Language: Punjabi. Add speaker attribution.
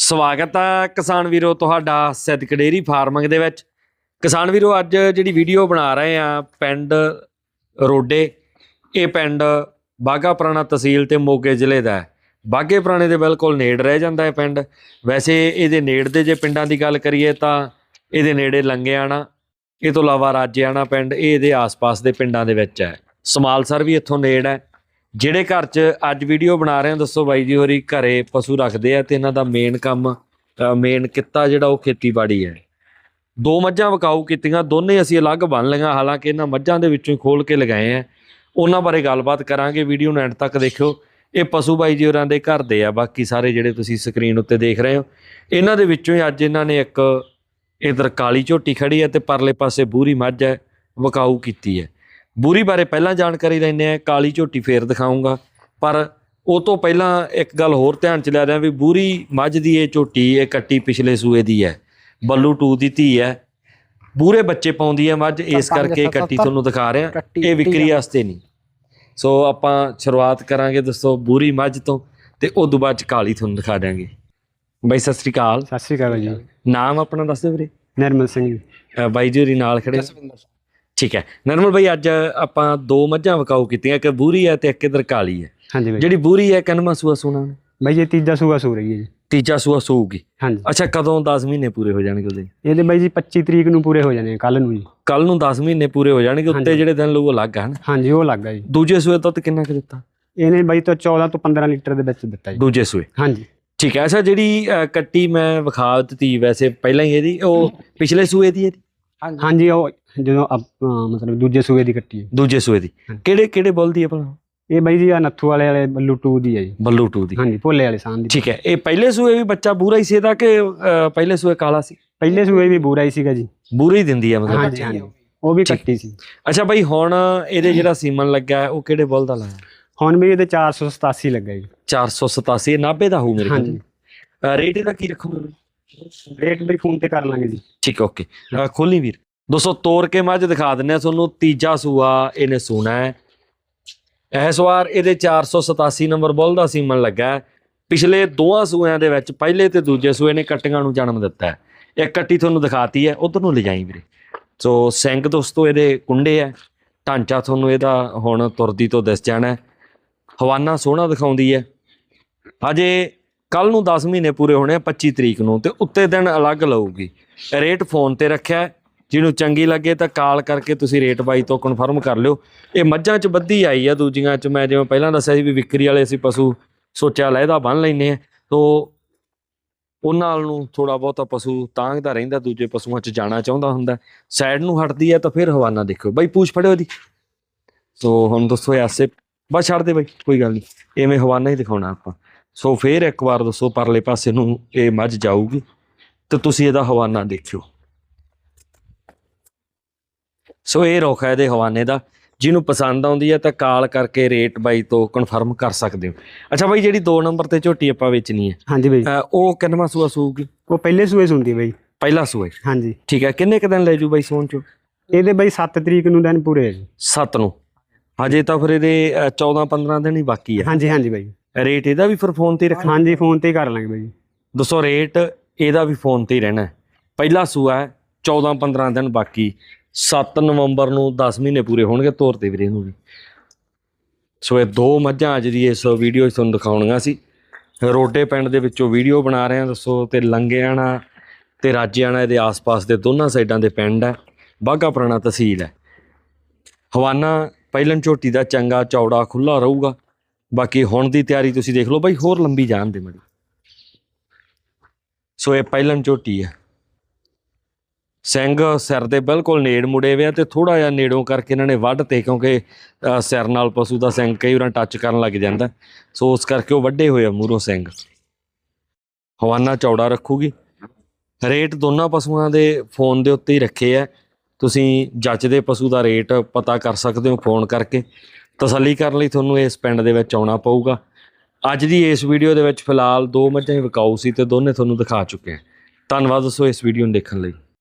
Speaker 1: ਸਵਾਗਤ ਹੈ ਕਿਸਾਨ ਵੀਰੋ, ਤੁਹਾਡਾ ਸਿੱਧਕ ਡੇਰੀ ਫਾਰਮਿੰਗ ਦੇ ਵਿੱਚ। ਕਿਸਾਨ ਵੀਰੋ, ਅੱਜ ਜਿਹੜੀ ਵੀਡੀਓ ਬਣਾ ਰਹੇ ਆ, ਪਿੰਡ ਰੋਡੇ, ਇਹ ਪਿੰਡ ਬਾਗਾ ਪੁਰਾਣਾ ਤਹਿਸੀਲ ਤੇ ਮੋਗੇ ਜ਼ਿਲ੍ਹੇ ਦਾ ਹੈ। ਬਾਗੇ ਪੁਰਾਣੇ ਦੇ ਬਿਲਕੁਲ ਨੇੜ ਰਹਿ ਜਾਂਦਾ ਹੈ ਪਿੰਡ। ਵੈਸੇ ਇਹਦੇ ਨੇੜ ਦੇ ਜੇ ਪਿੰਡਾਂ ਦੀ ਗੱਲ ਕਰੀਏ ਤਾਂ ਇਹਦੇ ਨੇੜੇ ਲੰਗਿਆਣਾ, ਇਹ ਤੋਂ ਇਲਾਵਾ ਰਾਜਿਆਣਾ ਪਿੰਡ, ਇਹ ਇਹਦੇ ਆਸ-ਪਾਸ ਦੇ ਪਿੰਡਾਂ ਦੇ ਵਿੱਚ ਹੈ। ਸਮਾਲਸਰ ਵੀ ਇੱਥੋਂ ਨੇੜ ਹੈ। ਜਿਹੜੇ ਘਰ 'ਚ ਅੱਜ ਵੀਡੀਓ ਬਣਾ ਰਹੇ ਹਾਂ, ਦੱਸੋ ਬਾਈ ਜੀ ਹੋਰੀ ਘਰੇ ਪਸ਼ੂ ਰੱਖਦੇ ਆ ਤੇ ਇਹਨਾਂ ਦਾ ਮੇਨ ਕੰਮ ਮੇਨ ਕਿੱਤਾ ਜਿਹੜਾ ਉਹ ਖੇਤੀਬਾੜੀ ਹੈ। ਦੋ ਮੱਝਾਂ ਵਕਾਊ ਕੀਤੀਆਂ, ਦੋਨੇ ਅਸੀਂ ਅਲੱਗ ਬਣ ਲਈਆਂ, ਹਾਲਾਂਕਿ ਇਹਨਾਂ ਮੱਝਾਂ ਦੇ ਵਿੱਚੋਂ ਹੀ ਖੋਲ ਕੇ ਲਗਾਏ ਆ। ਉਹਨਾਂ ਬਾਰੇ ਗੱਲਬਾਤ ਕਰਾਂਗੇ ਵੀਡੀਓ ਨੂੰ ਐਂਡ ਤੱਕ ਦੇਖਿਓ। ਇਹ ਪਸ਼ੂ ਬਾਈ ਜੀ ਹੋਰਾਂ ਦੇ ਘਰ ਦੇ ਆ, ਬਾਕੀ ਸਾਰੇ ਜਿਹੜੇ ਤੁਸੀਂ ਸਕਰੀਨ ਉੱਤੇ ਦੇਖ ਰਹੇ ਹੋ। ਇਹਨਾਂ ਦੇ ਵਿੱਚੋਂ ਹੀ ਅੱਜ ਇਹਨਾਂ ਨੇ ਇੱਕ ਇਧਰ ਕਾਲੀ ਝੋਟੀ ਖੜੀ ਹੈ ਤੇ ਪਰਲੇ ਪਾਸੇ ਬੂਰੀ ਮੱਝ ਹੈ, ਵਕਾਊ ਕੀਤੀ ਹੈ। ਬੂਰੀ ਬਾਰੇ ਪਹਿਲਾਂ ਜਾਣਕਾਰੀ ਲੈਂਦੇ ਆ ਕਾਲੀ ਝੋਟੀ ਫੇਰ ਦਿਖਾਉਂਗਾ। ਪਰ ਉਹ ਤੋਂ ਪਹਿਲਾਂ ਇੱਕ ਗੱਲ ਹੋਰ ਧਿਆਨ ਚ ਲਿਆ ਦਿਆਂ ਵੀ ਬੂਰੀ ਮੱਝ ਦੀ ਇਹ ਝੋਟੀ ਇਹ ਕੱਟੀ ਪਿਛਲੇ ਸੂਏ ਦੀ ਹੈ। ਬੱਲੂ 2 ਦੀ ਧੀ ਹੈ। ਬੂਰੇ ਬੱਚੇ ਪਾਉਂਦੀ ਹੈ ਮੱਝ ਇਸ ਕਰਕੇ ਇਹ ਕੱਟੀ ਤੁਹਾਨੂੰ ਦਿਖਾ ਰਿਹਾ। ਇਹ ਵਿਕਰੀ ਵਾਸਤੇ ਨਹੀਂ। ਸੋ ਆਪਾਂ ਸ਼ੁਰੂਆਤ ਕਰਾਂਗੇ ਦੋਸਤੋ ਬੂਰੀ ਮੱਝ ਤੋਂ ਤੇ ਉਦੋਂ ਬਾਅਦ ਚ ਕਾਲੀ ਤੁਹਾਨੂੰ ਦਿਖਾ ਦਿਆਂਗੇ। ਬਾਈ ਸਤਿ ਸ੍ਰੀ ਅਕਾਲ।
Speaker 2: ਸਤਿ ਸ਼੍ਰੀ ਅਕਾਲ ਜੀ।
Speaker 1: ਨਾਮ ਆਪਣਾ ਦੱਸ ਦਿਓ ਵੀਰੇ।
Speaker 2: ਨਰਮਲ ਸਿੰਘ ਜੀ।
Speaker 1: ਬਾਈ ਜੀ ਨਾਲ ਖੜੇ। ਠੀਕ ਹੈ। ਨਰਮਲ ਬਾਈ ਅੱਜ ਆਪਾਂ ਦੋ ਮੱਝਾਂ ਵਕਾਊ ਕੀਤੀਆਂ ਇੱਕ ਬੂਰੀ ਹੈ ਤੇ ਇੱਕ ਇਧਰ ਕਾਲੀ ਹੈ।
Speaker 2: ਹਾਂਜੀ ਬਾਈ।
Speaker 1: ਜਿਹੜੀ ਬੂਰੀ ਹੈ ਕਨਮਾ ਸੂਆ ਸੋਣਾ?
Speaker 2: ਬਾਈ ਇਹ ਤੀਜਾ ਸੂਆ ਸੂ ਰਹੀ ਹੈ ਜੀ।
Speaker 1: ਤੀਜਾ ਸੂਆ ਸੂਗੀ।
Speaker 2: ਹਾਂਜੀ।
Speaker 1: ਅੱਛਾ ਕਦੋਂ 10 ਮਹੀਨੇ ਪੂਰੇ ਹੋ ਜਾਣਗੇ ਉਹਦੇ?
Speaker 2: ਇਹਦੇ ਬਾਈ ਜੀ 25 ਤਰੀਕ ਨੂੰ ਪੂਰੇ ਹੋ ਜਾਣੇ ਕੱਲ ਨੂੰ ਜੀ।
Speaker 1: ਕੱਲ ਨੂੰ 10 ਮਹੀਨੇ ਪੂਰੇ ਹੋ ਜਾਣਗੇ ਉੱਤੇ। ਜਿਹੜੇ ਦਿਨ ਲਊ ਉਹ ਅਲੱਗ ਹਨ?
Speaker 2: ਹਾਂਜੀ ਉਹ ਲੱਗਾ ਜੀ।
Speaker 1: ਦੂਜੇ ਸੂਏ ਦੁੱਧ ਕਿੰਨਾ ਕੁ ਦਿੱਤਾ?
Speaker 2: ਇਹਨੇ ਬਾਈ ਤੋਂ 14 ਤੋਂ 15 ਲੀਟਰ ਦੇ ਵਿੱਚ ਦਿੱਤਾ ਜੀ।
Speaker 1: ਦੂਜੇ ਸੂਏ?
Speaker 2: ਹਾਂਜੀ।
Speaker 1: ਠੀਕ ਹੈ ਅੱਛਾ ਜਿਹੜੀ ਕੱਟੀ ਮੈਂ ਵਿਖਾ ਦਿੱਤੀ ਵੈਸੇ ਪਹਿਲਾਂ ਹੀ ਇਹਦੀ ਉਹ ਪਿਛਲੇ ਸੂਏ ਦੀ ਇਹਦੀ?
Speaker 2: ਹਾਂਜੀ ਉਹ ਜਦੋਂ ਅਪ- ਅਹ ਮਤਲਬ ਦੂਜੇ ਸੂਏ ਦੀ ਕੱਟੀ ਹੈ।
Speaker 1: ਦੂਜੇ ਸੂਏ ਦੀ।
Speaker 2: ਹਾਂਜੀ।
Speaker 1: ਕਿਹੜੇ ਕਿਹੜੇ ਬੁੱਲ ਦੀ ਆਪਣਾ
Speaker 2: ਇਹ ਬਾਈ ਜੀ ਆ ਨੱਥੂ ਵਾਲੇ ਵਾਲੇ ਬੱਲੂ 2 ਦੀ ਹੈ ਜੀ।
Speaker 1: ਬੱਲੂ 2 ਦੀ।
Speaker 2: ਹਾਂਜੀ ਭੋਲੇ ਵਾਲੇ ਸਾਨ ਦੀ।
Speaker 1: ਠੀਕ ਹੈ। ਇਹ ਪਹਿਲੇ ਸੂਏ ਵੀ ਬੱਚਾ ਬੂਰਾ ਹੀ ਸੀ ਇਹਦਾ ਕਿ ਪਹਿਲੇ ਸੂਏ ਕਾਲਾ ਸੀ?
Speaker 2: ਪਹਿਲੇ ਸੂਏ ਵੀ ਬੂਰਾ ਹੀ ਸੀਗਾ ਜੀ।
Speaker 1: ਬੂਰਾ ਹੀ ਦਿੰਦੀ ਆ ਮਤਲਬ।
Speaker 2: ਹਾਂਜੀ ਹਾਂਜੀ। ਉਹ ਵੀ
Speaker 1: ਠੀਕ।
Speaker 2: ਕੱਟੀ ਸੀ।
Speaker 1: ਅੱਛਾ ਬਾਈ ਹੁਣ ਇਹਦੇ ਜਿਹੜਾ ਸੀਮਨ ਲੱਗਾ ਹੈ, ਉਹ ਕਿਹੜੇ ਬੁੱਲ ਦਾ ਲਾਇਆ
Speaker 2: ਹੁਣ ਵੀ ਇਹਦੇ 487 ਲੱਗਾ ਜੀ।
Speaker 1: 487 ਇਹ 90 ਦਾ ਹੋਊ ਮੇਰੇ ਖਿਆਲ
Speaker 2: ਹਾਂਜੀ।
Speaker 1: ਰੇਟ ਇਹਦਾ ਕੀ ਰੱਖੋਗੇ?
Speaker 2: ਰੇਟ ਵੀ ਫੋਨ ਤੇ ਕਰ ਲਾਂਗੇ ਜੀ।
Speaker 1: ਠੀਕ ਓਕੇ। ਖੋਲੀ ਵੀਰ। ਦੋਸਤੋ ਤੋੜ ਕੇ ਮੱਝ ਦਿਖਾ ਦਿੰਨੇ ਆ ਤੁਹਾਨੂੰ ਤੀਜਾ ਸੂਆ ਇਹਨੇ ਸੂਣਾ ਹੈ। ਇਸ ਵਾਰ ਇਹਦੇ 487 ਨੰਬਰ ਬੁੱਲ ਦਾ ਸੀਮਨ ਲੱਗਾ ਪਿਛਲੇ ਦੋਹਾਂ ਸੂਆਂ ਦੇ ਵਿੱਚ ਪਹਿਲੇ ਤੇ ਦੂਜੇ ਸੂਏ ਨੇ ਕੱਟੀਆਂ ਨੂੰ ਜਨਮ ਦਿੱਤਾ ਹੈ। ਇੱਕ ਕੱਟੀ ਤੁਹਾਨੂੰ ਦਿਖਾਤੀ ਹੈ, ਉਧਰ ਨੂੰ ਲਿਜਾਈ ਵੀਰੇ। ਸੋ, ਸਿੰਘ ਦੋਸਤੋ, ਇਹਦੇ ਕੁੰਡੇ ਹੈ। ਢਾਂਚਾ ਤੁਹਾਨੂੰ ਇਹਦਾ ਹੁਣ ਤੁਰਦੀ ਤੋਂ ਦਿਸ ਜਾਣਾ ਹਵਾਨਾ ਸੋਹਣਾ ਦਿਖਾਉਂਦੀ ਹੈ। ਅਜੇ ਕੱਲ ਨੂੰ 10 ਮਹੀਨੇ ਪੂਰੇ ਹੋਣੇ ਆ 25 ਤਰੀਕ ਨੂੰ, ਤੇ ਉੱਤੇ ਦਿਨ ਅਲੱਗ ਲਊਗੀ। ਰੇਟ ਫੋਨ ਤੇ ਰੱਖਿਆ ਜਿਹਨੂੰ ਚੰਗੀ ਲੱਗੇ ਤਾਂ ਕਾਲ ਕਰਕੇ ਤੁਸੀਂ ਰੇਟ ਬਾਈ ਤੋਂ ਕਨਫਰਮ ਕਰ ਲਿਓ। ਇਹ ਮੱਝਾਂ 'ਚ ਬੱਧੀ ਆਈ ਆ, ਦੂਜੀਆਂ 'ਚ ਮੈਂ ਜਿਵੇਂ ਪਹਿਲਾਂ ਦੱਸਿਆ ਸੀ ਵੀ ਵਿਕਰੀ ਵਾਲੇ ਅਸੀਂ ਪਸ਼ੂ ਸੋਚਿਆ ਲਹਿਦਾ ਬੰਨ ਲੈਨੇ ਆ। ਤੋ ਉਹਨਾਂ ਨਾਲ ਨੂੰ ਥੋੜਾ ਬਹੁਤਾ ਪਸ਼ੂ ਤਾਂਗਦਾ ਰਹਿੰਦਾ, ਦੂਜੇ ਪਸ਼ੂਆਂ 'ਚ ਜਾਣਾ ਚਾਹੁੰਦਾ ਹੁੰਦਾ। ਸਾਈਡ ਨੂੰ ਹਟਦੀ ਹੈ ਤਾਂ ਫਿਰ ਹਵਾਨਾ ਦੇਖਿਓ। ਬਾਈ, ਪੂਛ ਫੜਿਓ ਦੀ ਸੋ ਹੁਣ ਦੱਸੋ ਐਸੇ ਬਸ ਛੱਡ ਦੇ ਬਾਈ, ਕੋਈ ਗੱਲ ਨਹੀਂ ਐਵੇਂ ਹਵਾਨਾ ਹੀ ਦਿਖਾਉਣਾ ਆਪਾਂ। ਸੋ ਫੇਰ ਇੱਕ ਵਾਰ ਦੱਸੋ ਪਰਲੇ ਪਾਸੇ ਨੂੰ ਇਹ ਮੱਝ ਜਾਊਗੀ। ਤੇ ਤੁਸੀਂ ਇਹਦਾ ਹਵਾਨਾ ਦੇਖਿਓ। ਸੋ ਇਹ ਰੋਖ ਹੈ ਇਹਦੇ ਹਵਾਨੇ ਦਾ ਜਿਹਨੂੰ ਪਸੰਦ ਆਉਂਦੀ ਹੈ ਤਾਂ ਕਾਲ ਕਰਕੇ ਰੇਟ ਬਾਈ ਤੋਂ ਕਨਫਰਮ ਕਰ ਸਕਦੇ ਹੋ। ਅੱਛਾ ਬਾਈ ਜਿਹੜੀ 2 ਨੰਬਰ ਤੇ ਝੋਟੀ ਆਪਾਂ ਵੇਚਣੀ ਹੈ
Speaker 2: ਹਾਂਜੀ ਬਾਈ।
Speaker 1: ਉਹ ਕਿੰਨਵਾਂ ਸੂਆ ਸੂਗੀ
Speaker 2: ਉਹ ਪਹਿਲੇ ਸੂਏ ਸੁਣਦੀ ਬਾਈ।
Speaker 1: ਪਹਿਲਾ ਸੂਆ ਹੈ।
Speaker 2: ਹਾਂਜੀ।
Speaker 1: ਠੀਕ ਹੈ ਕਿੰਨੇ ਕ ਦਿਨ ਲੈ ਜੂ ਬਾਈ ਸੋਨ ਚੋਂ?
Speaker 2: ਇਹਦੇ ਬਾਈ 7 ਤਰੀਕ ਨੂੰ ਦਿਨ ਪੂਰੇ ਹੈ ਜੀ।
Speaker 1: 7 ਨੂੰ। ਹਜੇ ਤਾਂ ਫਿਰ ਇਹਦੇ 14 15 ਦਿਨ ਹੀ ਬਾਕੀ ਹੈ।
Speaker 2: ਹਾਂਜੀ ਹਾਂਜੀ ਬਾਈ।
Speaker 1: ਰੇਟ ਇਹਦਾ ਵੀ ਫਿਰ ਫੋਨ ਤੇ ਹੀ ਰੱਖਣਾ।
Speaker 2: ਹਾਂਜੀ ਫੋਨ ਤੇ ਹੀ ਕਰ ਲਾਂਗੇ ਬਾਈ।
Speaker 1: ਦੱਸੋ ਰੇਟ ਇਹਦਾ ਵੀ ਫੋਨ ਤੇ ਹੀ ਰਹਿਣਾ ਹੈ। ਪਹਿਲਾ ਸੂਆ ਹੈ 14 15 ਦਿਨ ਬਾਕੀ। 7 ਨਵੰਬਰ ਨੂੰ 10 ਮਹੀਨੇ ਪੂਰੇ ਹੋਣਗੇ ਤੋਰ ਤੇ ਵੀਰੇ ਇਹਨੂੰ ਵੀ। ਸੋ ਇਹ ਦੋ ਮੱਝਾਂ ਅੱਜ ਦੀ ਇਸ ਵੀਡੀਓ 'ਚ ਤੁਹਾਨੂੰ ਦਿਖਾਉਣੀਆਂ ਸੀ। ਰੋਡੇ ਪਿੰਡ ਦੇ ਵਿੱਚੋਂ ਵੀਡੀਓ ਬਣਾ ਰਹੇ ਹਾਂ, ਦੱਸੋ, ਤੇ ਲੰਗਿਆਣਾ ਤੇ ਰਾਜਿਆਣਾ ਇਹਦੇ ਆਸ-ਪਾਸ ਦੇ ਦੋਨਾਂ ਸਾਈਡਾਂ ਦੇ ਪਿੰਡ ਹੈ। ਬਾਗਾ ਪੁਰਾਣਾ ਤਹਿਸੀਲ ਹੈ। ਹਵਾਨਾ, ਪਹਿਲਨ ਝੋਟੀ ਦਾ ਚੰਗਾ ਚੌੜਾ ਖੁੱਲਾ ਰਹੂਗਾ। ਬਾਕੀ ਹੁਣ ਦੀ ਤਿਆਰੀ ਤੁਸੀਂ ਦੇਖ ਲਓ ਬਾਈ, ਹੋਰ ਲੰਬੀ ਜਾਣ ਦੇ ਮੜੀ। ਸੋ ਇਹ ਪਹਿਲਨ ਝੋਟੀ ਹੈ। ਸਿੰਘ ਸਿਰ ਦੇ ਬਿਲਕੁਲ ਨੇੜ ਮੁੜੇ ਹੋਏ ਆ ਤੇ ਥੋੜਾ ਜਿਹਾ ਨੇੜੋਂ ਕਰਕੇ ਇਹਨਾਂ ਨੇ ਵੱਢ ਤੇ, ਕਿਉਂਕਿ ਸਿਰ ਨਾਲ ਪਸ਼ੂ ਦਾ ਸਿੰਘ ਕਈ ਵਾਰਾਂ ਟੱਚ ਕਰਨ ਲੱਗ ਜਾਂਦਾ। ਸੋ ਉਸ ਕਰਕੇ ਉਹ ਵੱਡੇ ਹੋਏ ਆ ਮੂਰੋਂ ਸਿੰਘ। ਹਵਾਨਾ ਚੌੜਾ ਰੱਖੂਗੀ। ਰੇਟ ਦੋਨਾਂ ਪਸ਼ੂਆਂ ਦੇ ਫੋਨ ਦੇ ਉੱਤੇ ਹੀ ਰੱਖੇ ਆ। ਤੁਸੀਂ ਜੱਜਦੇ ਪਸ਼ੂ ਦਾ ਰੇਟ ਪਤਾ ਕਰ ਸਕਦੇ ਹੋ ਫੋਨ ਕਰਕੇ। ਤਸੱਲੀ ਕਰਨ ਲਈ ਤੁਹਾਨੂੰ ਇਸ ਪਿੰਡ ਦੇ ਵਿੱਚ ਆਉਣਾ ਪਊਗਾ। ਅੱਜ ਦੀ ਇਸ ਵੀਡੀਓ ਦੇ ਵਿੱਚ ਫਿਲਹਾਲ ਦੋ ਮੱਝਾਂ ਹੀ ਵਿਕਾਊ ਸੀ ਤੇ ਦੋਨੇ ਤੁਹਾਨੂੰ ਦਿਖਾ ਚੁੱਕੇ ਹਾਂ ਧੰਨਵਾਦ ਦੋਸਤੋ ਇਸ ਵੀਡੀਓ ਨੂੰ ਦੇਖਣ ਲਈ।